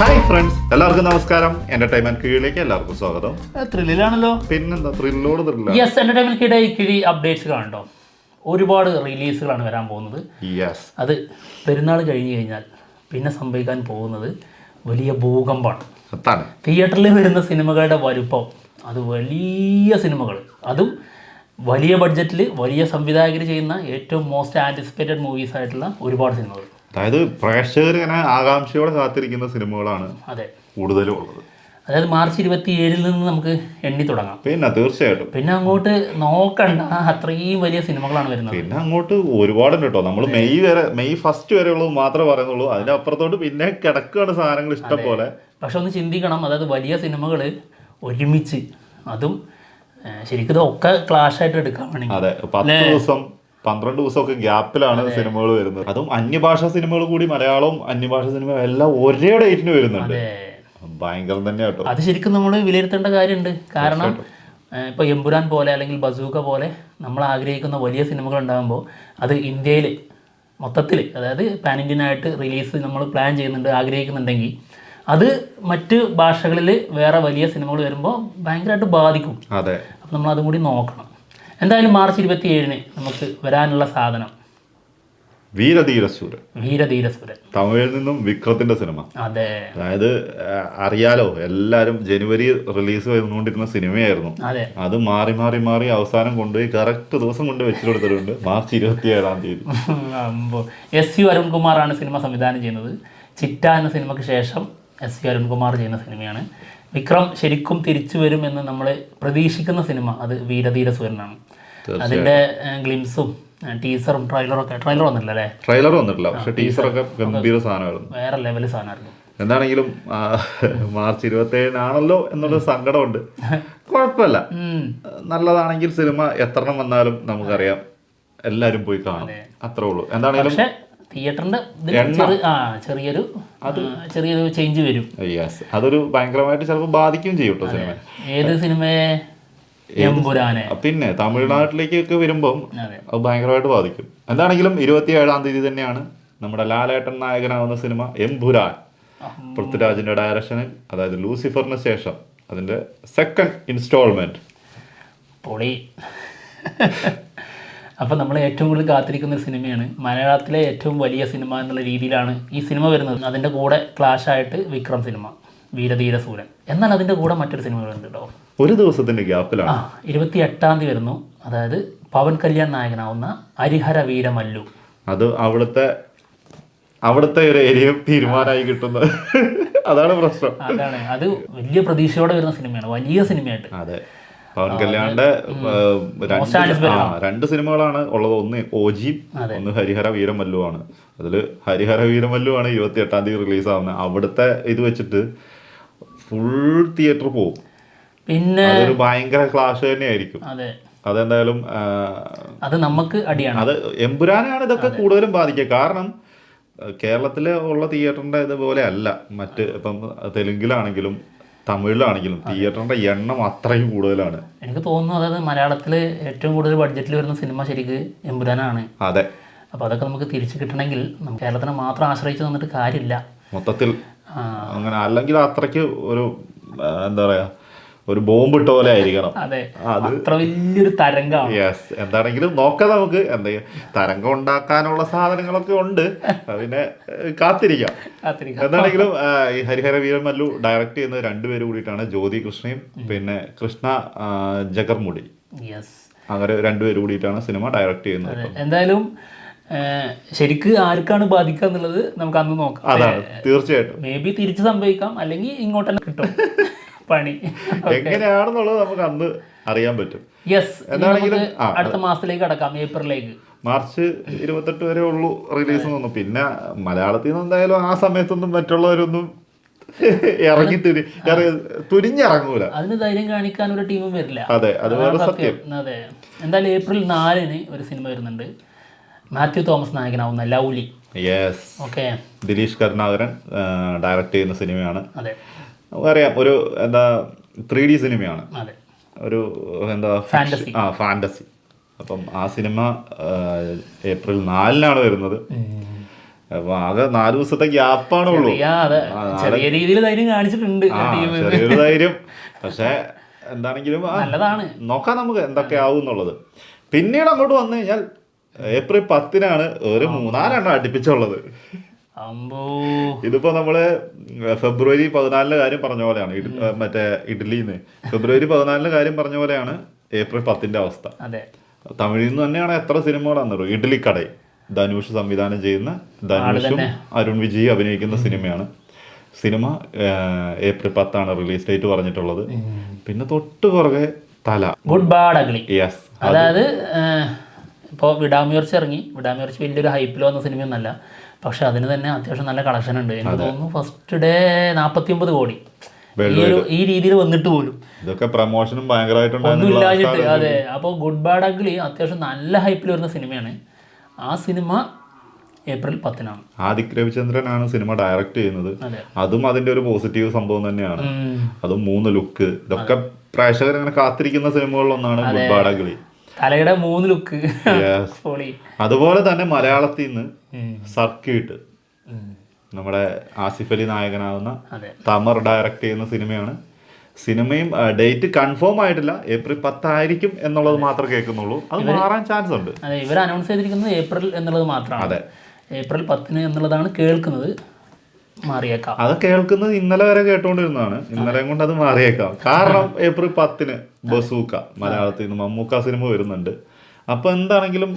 Hi friends എല്ലാവർക്കും നമസ്കാരം. Entertainment കീഴിലേക്ക് എല്ലാവർക്കും സ്വാഗതം. ത്രില്ലിലാണല്ലോ പിന്നെന്താ ത്രില്ലോട് ത്രില്ല യെസ് എന്റർടൈൻമെന്റ് കിഴി അപ്ഡേറ്റ്സ് കാണണ്ടോ ഒരുപാട് റിലീസുകളാണ് വരാൻ പോകുന്നത്. യെസ് അത് പെരുന്നാൾ കഴിഞ്ഞു കഴിഞ്ഞാൽ പിന്നെ സംഭവിക്കാൻ പോകുന്നത് വലിയ ഭൂകമ്പമാണ്. തിയേറ്ററിൽ വരുന്ന സിനിമകളുടെ വലുപ്പം അത് വലിയ സിനിമകൾ അതും വലിയ ബഡ്ജറ്റിൽ വലിയ സംവിധായകർ ചെയ്യുന്ന ഏറ്റവും മോസ്റ്റ് ആന്റിസിപ്പേറ്റഡ് മൂവീസ് ആയിട്ടുള്ള ഒരുപാട് സിനിമകൾ അതായത് പ്രേക്ഷകർ ഇങ്ങനെ ആകാംക്ഷയോടെ കാത്തിരിക്കുന്ന സിനിമകളാണ് അതെ. കൂടുതലും ഉള്ളത് അതായത് മാർച്ച് ഇരുപത്തി ഏഴിൽ നിന്ന് നമുക്ക് എണ്ണി തുടങ്ങാം. പിന്നെ തീർച്ചയായിട്ടും. പിന്നെ അങ്ങോട്ട് നോക്കണ്ട അത്രയും വലിയ സിനിമകളാണ് വരുന്നത്. പിന്നെ അങ്ങോട്ട് ഒരുപാടുണ്ട് കേട്ടോ. നമ്മൾ മെയ് വരെ മെയ് ഫസ്റ്റ് വരെ ഉള്ളത് മാത്രമേ പറയുന്നുള്ളൂ. അതിന്റെ അപ്പുറത്തോട്ട് പിന്നെ കിടക്കുകയാണ് സാധനങ്ങൾ ഇഷ്ടം പോലെ. പക്ഷെ ഒന്ന് ചിന്തിക്കണം അതായത് വലിയ സിനിമകൾ ഒരുമിച്ച് അതും ശരിക്കും ഒക്കെ ക്ലാഷ് ആയിട്ട് എടുക്കാൻ വേണമെങ്കിൽ. അതെ. പത്ത് ദിവസം പന്ത്രണ്ട് ദിവസമൊക്കെ ഗ്യാപ്പിലാണ് സിനിമകൾ വരുന്നത്. അതും അന്യഭാഷ സിനിമകൾ കൂടി മലയാളവും അന്യഭാഷ സിനിമ എല്ലാം ഒരേ ഡേറ്റിന് വരുന്നുണ്ട്. ഭയങ്കരം തന്നെ കേട്ടോ. അത് ശരിക്കും നമ്മൾ വിലയിരുത്തേണ്ട കാര്യമുണ്ട്. കാരണം ഇപ്പൊ ഇപ്പോൾ എമ്പുരാൻ പോലെ അല്ലെങ്കിൽ ബസൂക്ക പോലെ നമ്മൾ ആഗ്രഹിക്കുന്ന വലിയ സിനിമകൾ ഉണ്ടാകുമ്പോൾ അത് ഇന്ത്യയിൽ മൊത്തത്തിൽ അതായത് പാൻ ഇന്ത്യൻ ആയിട്ട് റിലീസ് നമ്മൾ പ്ലാൻ ചെയ്യുന്നുണ്ട് ആഗ്രഹിക്കുന്നുണ്ടെങ്കിൽ അത് മറ്റ് ഭാഷകളിൽ വേറെ വലിയ സിനിമകൾ വരുമ്പോൾ ഭയങ്കരമായിട്ട് ബാധിക്കും. അതെ. അപ്പം നമ്മൾ അതും കൂടി നോക്കണം. എന്തായാലും മാർച്ച് ഇരുപത്തി ഏഴിന് നമുക്ക് വരാനുള്ള സാധനം. വീരധീരസുരൻ. തമിഴിൽ നിന്നും വിക്രത്തിന്റെ സിനിമ. അതെ. അതായത് അറിയാലോ എല്ലാരും ജനുവരി റിലീസ് വന്നുകൊണ്ടിരുന്ന സിനിമയായിരുന്നു. അതെ. മാറി മാറി മാറി അവസാനം കൊണ്ടുപോയി കറക്റ്റ് ദിവസം കൊണ്ട് വെച്ചു കൊടുത്തിട്ടുണ്ട്. മാർച്ച് ഇരുപത്തി ഏഴാം തീയതി. എസ് യു അരുൺകുമാറാണ് സിനിമ സംവിധാനം ചെയ്യുന്നത്. ചിറ്റ എന്ന സിനിമയ്ക്ക് ശേഷം എസ് യു അരുൺകുമാർ ചെയ്യുന്ന സിനിമയാണ്. വിക്രം ശരിക്കും തിരിച്ചു വരും എന്ന് നമ്മൾ പ്രതീക്ഷിക്കുന്ന സിനിമ അത് വീരധീര സൂര്യനാണ് അതിന്റെ ഗ്ലിംസും ടീസറും ട്രെയിലറും ഒക്കെ ട്രെയിലർ വന്നിട്ടില്ല അല്ലേ ട്രെയിലർ വന്നിട്ടില്ല. പക്ഷെ ടീസറൊക്കെ ഗംഭീര സാധനമായിരുന്നു. വേറെ ലെവൽ സാധനമായിരുന്നു. എന്താണെങ്കിലും മാർച്ച് ഇരുപത്തി ഏഴിനാണല്ലോ എന്നുള്ള സങ്കടമുണ്ട്. കുഴപ്പമില്ല. നല്ലതാണെങ്കിൽ സിനിമ എത്രണ്ണം വന്നാലും നമുക്കറിയാം. എല്ലാരും പോയി കാണും. അത്രേ ഉള്ളൂ. എന്താണെങ്കിലും തിയേറ്ററിന്റെ ആ ചെറിയൊരു ചെറിയൊരു ചേഞ്ച് വരും. അതൊരു ഭയങ്കരമായിട്ട് ചിലപ്പോൾ ബാധിക്കും ചെയ്യും സിനിമ ഏത് സിനിമയെ? എമ്പുരാനെ. പിന്നെ തമിഴ്നാട്ടിലേക്കൊക്കെ വരുമ്പം അതെ. അത് ഭയങ്കരമായിട്ട് ബാധിക്കും. എന്താണെങ്കിലും ഇരുപത്തി ഏഴാം തീയതി തന്നെയാണ് നമ്മുടെ ലാലേട്ടൻ നായകനാവുന്ന സിനിമ എംപുരാൻ പൃഥ്വിരാജിന്റെ ഡയറക്ഷനിൽ അതായത് ലൂസിഫറിന് ശേഷം അതിന്റെ സെക്കൻഡ് ഇൻസ്റ്റാൾമെന്റ് പൊളി. അപ്പം നമ്മൾ ഏറ്റവും കൂടുതൽ കാത്തിരിക്കുന്ന ഒരു സിനിമയാണ്. മലയാളത്തിലെ ഏറ്റവും വലിയ സിനിമ എന്നുള്ള രീതിയിലാണ് ഈ സിനിമ വരുന്നത്. അതിന്റെ കൂടെ ക്ലാഷ് ആയിട്ട് വിക്രം സിനിമ വീരധീര സൂരൻ. എന്നാൽ അതിന്റെ കൂടെ മറ്റൊരു സിനിമ വരുന്നുണ്ട് കേട്ടോ ഒരു ദിവസത്തിന്റെ ഗ്യാപ്പിലാണ്. ആ ഇരുപത്തി എട്ടാം തീയതി വരുന്നു. അതായത് പവൻ കല്യാൺ നായകനാവുന്ന ഹരിഹര വീരമല്ലു. അത് അവിടുത്തെ അവിടുത്തെ ഒരു ഏരിയ തീരുമാനമായി കിട്ടുന്നത്. അതാണ് പ്രശ്നം. അതാണ്. അത് വലിയ പ്രതീക്ഷയോടെ വരുന്ന സിനിമയാണ്. വലിയ സിനിമയായിട്ട്. അതെ. പവൻ കല്യാണിന്റെ രണ്ട് സിനിമകളാണ് ഉള്ളത്. ഒന്ന് ഓജി ഒന്ന് ഹരിഹര വീരമല്ലുവാണ്. അതിൽ ഹരിഹര വീരമല്ലുവാണ് ഇരുപത്തി എട്ടാം തീയതി റിലീസ് ആവുന്നത് അവിടുത്തെ ഇത് വെച്ചിട്ട് ഫുൾ തിയേറ്റർ പോകും പിന്നെ അതൊരു ഭയങ്കര ക്ലാഷ് തന്നെയായിരിക്കും. അതെ. അതെന്തായാലും അത് നമുക്ക് അടിയാണ്. അത് എമ്പുരാനാണ് ഇതൊക്കെ കൂടുതലും ബാധിക്കുക. കാരണം കേരളത്തിലെ ഉള്ള തിയേറ്ററിന്റെ ഇതുപോലെ അല്ല. മറ്റ് ഇപ്പം തെലുങ്കിലാണെങ്കിലും തമിഴിലാണെങ്കിലും തിയേറ്ററിന്റെ എണ്ണം അത്രയും കൂടുതലാണ്. എനിക്ക് തോന്നുന്നു അതായത് മലയാളത്തിൽ ഏറ്റവും കൂടുതൽ ബഡ്ജറ്റിൽ വരുന്ന സിനിമ ശരിക്ക് എമ്പുരാനാണ്. അതെ. അപ്പോൾ അതൊക്കെ നമുക്ക് തിരിച്ചു കിട്ടണമെങ്കിൽ നമുക്ക് കേരളത്തിനെ മാത്രം ആശ്രയിച്ച് നിന്നിട്ട് കാര്യമില്ല. മൊത്തത്തിൽ അങ്ങനെ അല്ലെങ്കിൽ അത്രയ്ക്ക് ഒരു എന്താ പറയാ ഒരു ബോംബ് ഇട്ട പോലെ ആയിരിക്കണം. അതെ. അത് അത്ര വലിയൊരു തരംഗമാണ്. യെസ് എന്താണെങ്കിലും നോക്കാം നമുക്ക്. എന്താ തരംഗം ഉണ്ടാക്കാനുള്ള സാധനങ്ങളൊക്കെ ഉണ്ട്. അതിനെ കാത്തിരിക്കാം. എന്താണെങ്കിലും ഈ ഹരിഹര വീരമല്ലു ഡയറക്റ്റ് ചെയ്യുന്ന രണ്ടുപേര് കൂടിയിട്ടാണ്. ജ്യോതി കൃഷ്ണയും പിന്നെ കൃഷ്ണ ജഗർമുടി. അങ്ങനെ രണ്ടുപേര് കൂടിയിട്ടാണ് സിനിമ ഡയറക്റ്റ് ചെയ്യുന്നത് എന്തായാലും ശരിക്ക് ആർക്കാണ് ബാധിക്കുക എന്നുള്ളത് നമുക്ക് അന്ന് നോക്കാം. അതാണ്. തീർച്ചയായിട്ടും. മേ ബി തിരിച്ച് സംഭവിക്കാം. അല്ലെങ്കിൽ ഇങ്ങോട്ട് തന്നെ കിട്ടും. പണി. എങ്ങനെയാണെന്നുള്ളത് നമുക്ക് അന്ന് അറിയാൻ പറ്റും. യെസ് എന്താണെങ്കിലും അടുത്ത മാസത്തിലേക്ക് അടക്കാം ഏപ്രിലേക്ക് മാർച്ച് ഇരുപത്തെട്ട് വരെ ഉള്ളൂ റിലീസ് തോന്നുന്നു. പിന്നെ മലയാളത്തിൽ നിന്ന് എന്തായാലും ആ സമയത്തൊന്നും മറ്റുള്ളവരൊന്നും ഇറങ്ങി തുരി തുരിഞ്ഞിറങ്ങൂല. അതിന് ധൈര്യം കാണിക്കാൻ ഒരു ടീമും വരില്ല. അതെ അതുപോലെ സത്യം. അതെ. എന്തായാലും ഏപ്രിൽ നാലിന് ഒരു സിനിമ വരുന്നുണ്ട്. Mathew Thomas നായകനാവുന്ന Lovely. Yes okay Dileesh Karunakaran direct ചെയ്യുന്ന സിനിമയാണ്. അതെ. നമുക്കറിയാം ഒരു എന്താ ത്രീ ഡി സിനിമയാണ് ഒരു എന്താ ഫാന്റസി. ആ ഫാന്റസി അപ്പം ആ സിനിമ ഏപ്രിൽ നാലിനാണ് വരുന്നത്. അപ്പൊ ആകെ നാല് ദിവസത്തെ ഗ്യാപ്പാണ് ഉള്ളൂ. ചെറിയ രീതിയിൽ ധൈര്യം കാണിച്ചിട്ടുണ്ട് ചെറിയൊരു ധൈര്യം. പക്ഷെ എന്താണെങ്കിലും നല്ലതാണ്. നോക്കാം നമുക്ക് എന്തൊക്കെ ആവും എന്നുള്ളത്. പിന്നീട് അങ്ങോട്ട് വന്നു കഴിഞ്ഞാൽ ഏപ്രിൽ പത്തിനാണ് ഒരു മൂന്നാലെണ്ണം അടുപ്പിച്ചുള്ളത്. ഇതിപ്പോ നമ്മൾ ഫെബ്രുവരി പതിനാലിന് കാര്യം പറഞ്ഞ പോലെയാണ്. മറ്റേ ഇഡ്ഡലിന്ന് ഫെബ്രുവരി പതിനാലിന് കാര്യം പറഞ്ഞ പോലെയാണ് ഏപ്രിൽ പത്തിന്റെ അവസ്ഥ. തമിഴിൽ നിന്ന് തന്നെയാണ് എത്ര സിനിമകളാണെന്നറിയോ ഇഡ്ഡലിക്കട ധനുഷ് സംവിധാനം ചെയ്യുന്ന ധനുഷും അരുൺ വിജയ് അഭിനയിക്കുന്ന സിനിമയാണ്. സിനിമ ഏപ്രിൽ പത്താണ് റിലീസ് ഡേറ്റ് പറഞ്ഞിട്ടുള്ളത്. പിന്നെ തൊട്ട് പുറകെ തല. ഗുഡ് ബാഡ് അഗ്ലി യെസ് അതായത് ഇപ്പോൾ വിടാമുയർച്ച ഇറങ്ങി. വിടാമുയർച്ച വലിയൊരു ഹൈപ്പിൽ വന്ന സിനിമയൊന്നല്ല. പക്ഷെ അതിന് തന്നെ അത്യാവശ്യം നല്ല കളക്ഷൻ ഉണ്ട്. എനിക്ക് തോന്നുന്നു ഫസ്റ്റ് ഡേ നാൽപ്പത്തി ഒമ്പത് കോടി. ഈ ഒരു ഈ രീതിയിൽ വന്നിട്ട് പോലും. ഇതൊക്കെ പ്രമോഷനും ഭയങ്കരമായിട്ടുണ്ട് അതെ. അപ്പോൾ ഗുഡ് ബാഡ് അഗ്ലി അത്യാവശ്യം നല്ല ഹൈപ്പിൽ വരുന്ന സിനിമയാണ് ആ സിനിമ ഏപ്രിൽ പത്തിനാണ്. ആദിക് രവിചന്ദ്രനാണ് സിനിമ ഡയറക്റ്റ് ചെയ്യുന്നത്. അതും. അതിന്റെ ഒരു പോസിറ്റീവ് സംഭവം തന്നെയാണ്. അതും മൂന്ന് ലുക്ക് ഇതൊക്കെ പ്രേക്ഷകർ ഇങ്ങനെ കാത്തിരിക്കുന്ന സിനിമകളിലൊന്നാണ് ഗുഡ് ബാഡഗിളി തലയുടെ മൂന്ന് ലുക്ക്. അതുപോലെ തന്നെ മലയാളത്തിൽ നിന്ന്. സർക്യൂട്ട്. നമ്മുടെ ആസിഫ് അലി നായകനാവുന്ന അതെ. തമർ ഡയറക്റ്റ് ചെയ്യുന്ന സിനിമയാണ്. സിനിമയും ഡേറ്റ് കൺഫേം ആയിട്ടില്ല. ഏപ്രിൽ പത്തായിരിക്കും എന്നുള്ളത് മാത്രമേ കേൾക്കുന്നുള്ളൂ. അത് മാറാൻ ചാൻസ് ഉണ്ട്. അതെ ഇവർ അനൗൺസ് ചെയ്തിരിക്കുന്നത് ഏപ്രിൽ എന്നുള്ളത് മാത്രമാണ്. അതെ. ഏപ്രിൽ പത്തിന് എന്നുള്ളതാണ് കേൾക്കുന്നത്. മാറിയേക്കാം. അത് കേൾക്കുന്നത് ഇന്നലെ വരെ കേട്ടോണ്ടിരുന്നതാണ്. ഇന്നലെ കൊണ്ട് അത് മാറിയേക്കാം. കാരണം ഏപ്രിൽ പത്തിന് ബസൂക്ക മലയാളത്തിൽ നിന്ന് മമ്മൂക്ക സിനിമ വരുന്നുണ്ട്. അപ്പൊ എന്താണെങ്കിലും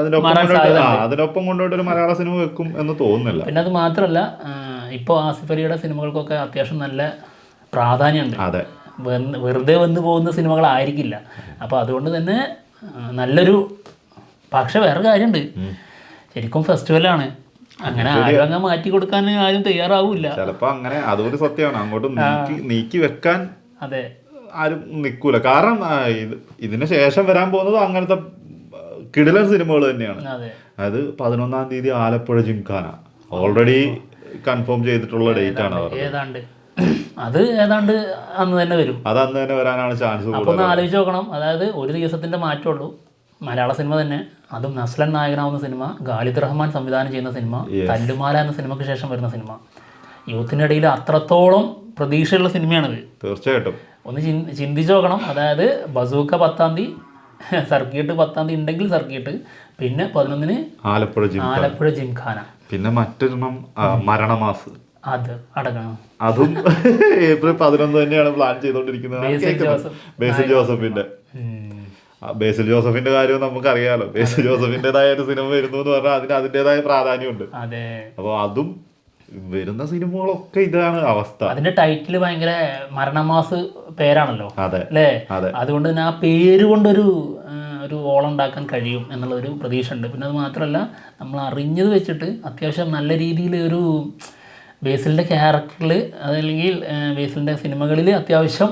അതിനൊപ്പം കൊണ്ടുപോയിട്ട് ആ അതിനൊപ്പം കൊണ്ടുപോയിട്ട് ഒരു മലയാള സിനിമ വെക്കും എന്ന് തോന്നുന്നില്ല. പിന്നെ അത് മാത്രമല്ല ഇപ്പോൾ ആസിഫ് അലിയുടെ സിനിമകൾക്കൊക്കെ അത്യാവശ്യം നല്ല പ്രാധാന്യമുണ്ട്. അതെ. വെറുതെ വന്ന് പോകുന്ന സിനിമകളായിരിക്കില്ല. അപ്പോൾ അതുകൊണ്ട് തന്നെ നല്ലൊരു പക്ഷെ വേറെ കാര്യമുണ്ട്. ശരിക്കും ഫെസ്റ്റിവലാണ്. അങ്ങനെ ആരും അങ്ങ് മാറ്റി കൊടുക്കാൻ ആരും തയ്യാറാവില്ല. ചിലപ്പോ അങ്ങനെ അതൊരു സത്യമാണ്. അങ്ങോട്ട് നീക്കി നീക്കി വെക്കാൻ അതെ. ആരും നിൽക്കൂല കാരണം ഇതിന് ശേഷം വരാൻ പോകുന്നത് അങ്ങനത്തെ കിടിലൻ സിനിമകൾ തന്നെയാണ്. അതെ. പതിനൊന്നാം തീയതി ആലപ്പുഴ ജിംഖാന. ഓൾറെഡി കൺഫേം ചെയ്തിട്ടുള്ള ഡേറ്റ് ആണ് ഏതാണ്ട്. അത് ഏതാണ്ട് അന്ന് തന്നെ വരും. അത് അന്ന് തന്നെ വരാനാണ് ചാൻസ് അപ്പൊ ഒന്ന് ആലോചിച്ച് നോക്കണം. അതായത് ഒരു ദിവസത്തിന്റെ മാറ്റമുള്ളൂ. മലയാള സിനിമ തന്നെ. അതും നസ്ലൻ നായകനാവുന്ന സിനിമ ഖാലിദ് റഹ്മാൻ സംവിധാനം ചെയ്യുന്ന സിനിമ തല്ലുമാല എന്ന സിനിമയ്ക്ക് ശേഷം വരുന്ന സിനിമ. യൂത്തിനിടയിൽ അത്രത്തോളം പ്രതീക്ഷയുള്ള സിനിമയാണിത്. തീർച്ചയായിട്ടും. ഒന്ന് ചിന്തിച്ചു നോക്കണം. അതായത് ബസൂക്ക പത്താം തീയതി സർക്കിട്ട് പത്താം തീയതി ഉണ്ടെങ്കിൽ സർക്കിട്ട് പിന്നെ പതിനൊന്നിന് ആലപ്പുഴ ആലപ്പുഴ ജിംഖാന. പിന്നെ മറ്റൊരെണ്ണം മരണമാസ്. അത് അടക്കണം. അതും ഏപ്രിൽ പതിനൊന്ന് തന്നെയാണ് പ്ലാൻ ചെയ്തുകൊണ്ടിരിക്കുന്നത് ബേസിൽ ജോസഫിന്റെ. ബേസിൽ ജോസഫിന്റെ കാര്യം നമുക്കറിയാലോ. ബേസിൽ ജോസഫിന്റേതായ ഒരു സിനിമ വരുന്നു എന്ന് പറഞ്ഞാൽ അതിന് അതിന്റെതായ പ്രാധാന്യമുണ്ട്. അപ്പോൾ അതും വരുന്ന സിനിമകളൊക്കെ ഇതാണ് അവസ്ഥ. അതിന്റെ ടൈറ്റിൽ ഭയങ്കര മരണമാസ് പേരാണല്ലോ. അതെ അല്ലേ? അതെ. അതുകൊണ്ട് തന്നെ ആ പേര് കൊണ്ടൊരു ഒരു ഓളം ഉണ്ടാക്കാൻ കഴിയും എന്നുള്ളൊരു പ്രതീക്ഷ ഉണ്ട് പിന്നെ അത് മാത്രമല്ല നമ്മൾ അറിഞ്ഞത് വെച്ചിട്ട് അത്യാവശ്യം നല്ല രീതിയിൽ ഒരു ബേസിലിന്റെ ക്യാരക്ടറിൽ അതല്ലെങ്കിൽ ബേസിലിന്റെ ബേസിലിന്റെ സിനിമകളിൽ അത്യാവശ്യം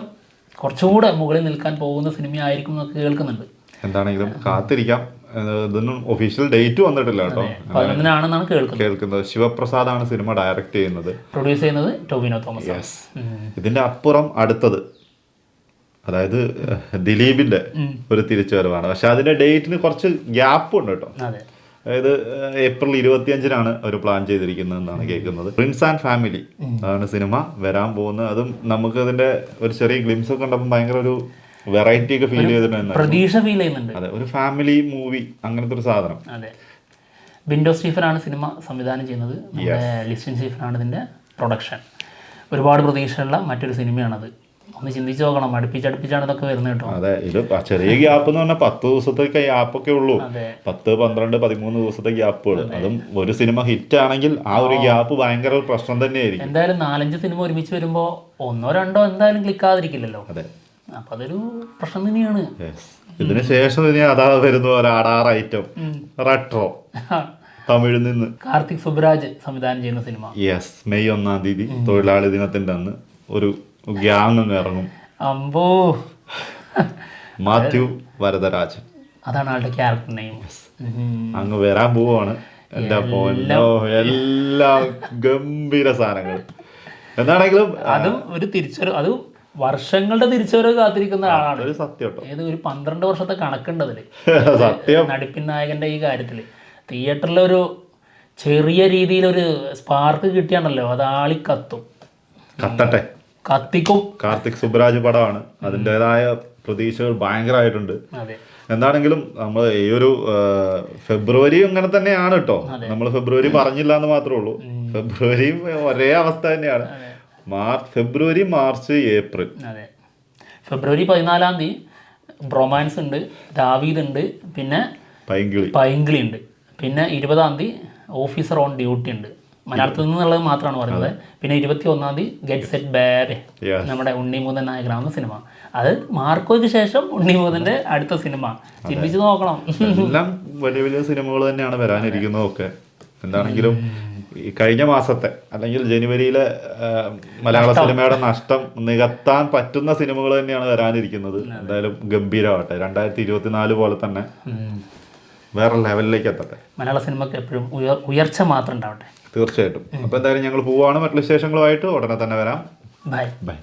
കുറച്ചും കൂടെ മുകളിൽ നിൽക്കാൻ പോകുന്ന സിനിമയായിരിക്കും എന്നൊക്കെ കേൾക്കുന്നുണ്ട്. എന്താണെങ്കിലും കാത്തിരിക്കാം. ഇതൊന്നും ഒഫീഷ്യൽ ഡേറ്റ് വന്നിട്ടില്ല കേട്ടോ. പതിനൊന്നിനാണെന്നാണ് കേൾക്കുന്നത്. കേൾക്കുന്നത്. ശിവപ്രസാദ് ആണ് സിനിമ ഡയറക്റ്റ് ചെയ്യുന്നത്. പ്രൊഡ്യൂസ് ചെയ്യുന്നത് ടോബിനോ തോമസ്. ഇതിന്റെ അപ്പുറം അടുത്തത്. അതായത് ദിലീപിന്റെ ഒരു തിരിച്ചുവരവാണ്. പക്ഷെ അതിന്റെ ഡേറ്റിന് കുറച്ച് ഗ്യാപ്പ് ഉണ്ട് കേട്ടോ. അതായത് ഏപ്രിൽ ഇരുപത്തിയഞ്ചിനാണ് അവർ പ്ലാൻ ചെയ്തിരിക്കുന്നത് എന്നാണ് കേൾക്കുന്നത്. പ്രിൻസ് ആൻഡ് ഫാമിലി അതാണ് സിനിമ വരാൻ പോകുന്നത്. അതും നമുക്ക് അതിന്റെ ഒരു ചെറിയ ഗ്ലിംസ് ഒക്കെ കണ്ടപ്പോൾ ഭയങ്കര ഒരു വെറൈറ്റി ഒക്കെ ഫീൽ ചെയ്യുന്നുണ്ട്. അതെ ഒരു ഫാമിലി മൂവി അങ്ങനത്തെ ഒരു സാധനം. അതെ. ബിൻഡോ സ്റ്റീഫനാണ് സിനിമ സംവിധാനം ചെയ്യുന്നത്. ലിസ്റ്റിൻ ലിസ്റ്റിൻ സ്റ്റീഫനാണ് ഇതിന്റെ പ്രൊഡക്ഷൻ ഒരുപാട് പ്രതീക്ഷയുള്ള മറ്റൊരു സിനിമയാണത്. ഒന്ന് ചിന്തിച്ചു നോക്കണം അടുപ്പിച്ചടുപ്പിച്ചാണ് ഇതൊക്കെ വരുന്നത് കേട്ടോ. അതെ ഇത് ചെറിയ ഗ്യാപ്പ് എന്ന് പറഞ്ഞാൽ പത്ത് ദിവസത്തെ ഗ്യാപ്പൊക്കെ ഉള്ളൂ. പത്ത് പന്ത്രണ്ട് പതിമൂന്ന് ദിവസത്തെ ഗ്യാപ്പുകൾ അതും. ഒരു സിനിമ ഹിറ്റ് ആണെങ്കിൽ ആ ഒരു ഗ്യാപ്പ് ഭയങ്കര പ്രശ്നം തന്നെയായിരിക്കും. എന്തായാലും നാലഞ്ച് സിനിമ ഒരുമിച്ച് വരുമ്പോ ഒന്നോ രണ്ടോ എന്തായാലും ക്ലിക്കാതിരിക്കില്ലല്ലോ അതെ. അപ്പൊ അതൊരു പ്രശ്നം തന്നെയാണ്. ഇതിന് ശേഷം ഇനി അതാ വരുന്ന ഐറ്റം റെട്രോ തമിഴിൽ നിന്ന്. കാർത്തിക് സുബ്രാജ് സംവിധാനം ചെയ്യുന്ന സിനിമ. യെസ് മെയ് ഒന്നാം തീയതി തൊഴിലാളി ദിനത്തിന്റെ അന്ന് ഒരു ഗ്യാങ് ഇറങ്ങും. അമ്പോ. മാത്യു വരദരാജൻ. അതാണ് ആളുടെ ക്യാരക്ടർ നെയിം അങ്ങ് വരാൻ പോവാണ്. എന്റെ പൊന്നോ എല്ലാ ഗംഭീര സാധനങ്ങൾ. എന്താണെങ്കിലും അതും ഒരു തിരിച്ചറിവ് അതും വർഷങ്ങളുടെ തിരിച്ചറിവ് കാത്തിരിക്കുന്ന ആളാണ്. ഒരു സത്യം ഏത് ഒരു പന്ത്രണ്ട് വർഷത്തെ കണക്കുണ്ടതിൽ. സത്യം. നടിപ്പിൻ നായകന്റെ ഈ കാര്യത്തിൽ തിയേറ്ററിലൊരു ചെറിയ രീതിയിലൊരു സ്പാർക്ക് കിട്ടിയാണല്ലോ അത് ആളിക്കത്തും. കത്തട്ടെ. കത്തിക്കും കാർത്തിക് സുബ്രാജ് പടമാണ്. അതിന്റെതായ പ്രതീക്ഷകൾ ഭയങ്കരമായിട്ടുണ്ട്. എന്താണെങ്കിലും നമ്മൾ ഈ ഒരു ഫെബ്രുവരി ഇങ്ങനെ തന്നെയാണ് കേട്ടോ. നമ്മൾ ഫെബ്രുവരി പറഞ്ഞില്ല എന്ന് മാത്രമേ ഉള്ളൂ ഫെബ്രുവരിയും ഒരേ അവസ്ഥ തന്നെയാണ്. March February March April. അതെ. ഫെബ്രുവരി പതിനാലാം തീയതി ബ്രൊമാൻസ് ഉണ്ട് ദാവീദ് ഉണ്ട് പിന്നെ പൈങ്കിളി. പൈങ്കിളി ഉണ്ട്. പിന്നെ ഇരുപതാം തീയതി ഓഫീസർ ഓൺ ഡ്യൂട്ടി ഉണ്ട്. മലയാളത്തിൽ നിന്നുള്ളത് മാത്രമാണ് പറഞ്ഞത് പിന്നെ ഇരുപത്തി ഒന്നാം തീയതി ഗെറ്റ് സെറ്റ് ബാര്. നമ്മുടെ ഉണ്ണിമൂതൻ നായകനാവുന്ന സിനിമ. അത് മാർക്കോയ്ക്ക് ശേഷം ഉണ്ണിമൂതന്റെ അടുത്ത സിനിമ. ചിന്തിച്ച് നോക്കണം. എല്ലാം വലിയ വലിയ സിനിമകൾ തന്നെയാണ് വരാനിരിക്കുന്നതൊക്കെ എന്താണെങ്കിലും ഈ കഴിഞ്ഞ മാസത്തെ അല്ലെങ്കിൽ ജനുവരിയിലെ മലയാള സിനിമയുടെ നഷ്ടം നികത്താൻ പറ്റുന്ന സിനിമകൾ തന്നെയാണ് വരാനിരിക്കുന്നത്. എന്തായാലും ഗംഭീരമാവട്ടെ. രണ്ടായിരത്തി ഇരുപത്തിനാല് പോലെ തന്നെ വേറെ ലെവലിലേക്ക് എത്തട്ടെ. മലയാള സിനിമക്ക് എപ്പോഴും ഉയർച്ച മാത്രം ഉണ്ടാവട്ടെ. തീർച്ചയായിട്ടും. അപ്പൊ എന്തായാലും ഞങ്ങൾ പോവാണ്. മറ്റു വിശേഷങ്ങളുമായിട്ട് ഉടനെ തന്നെ വരാം. ബൈ. ബൈ.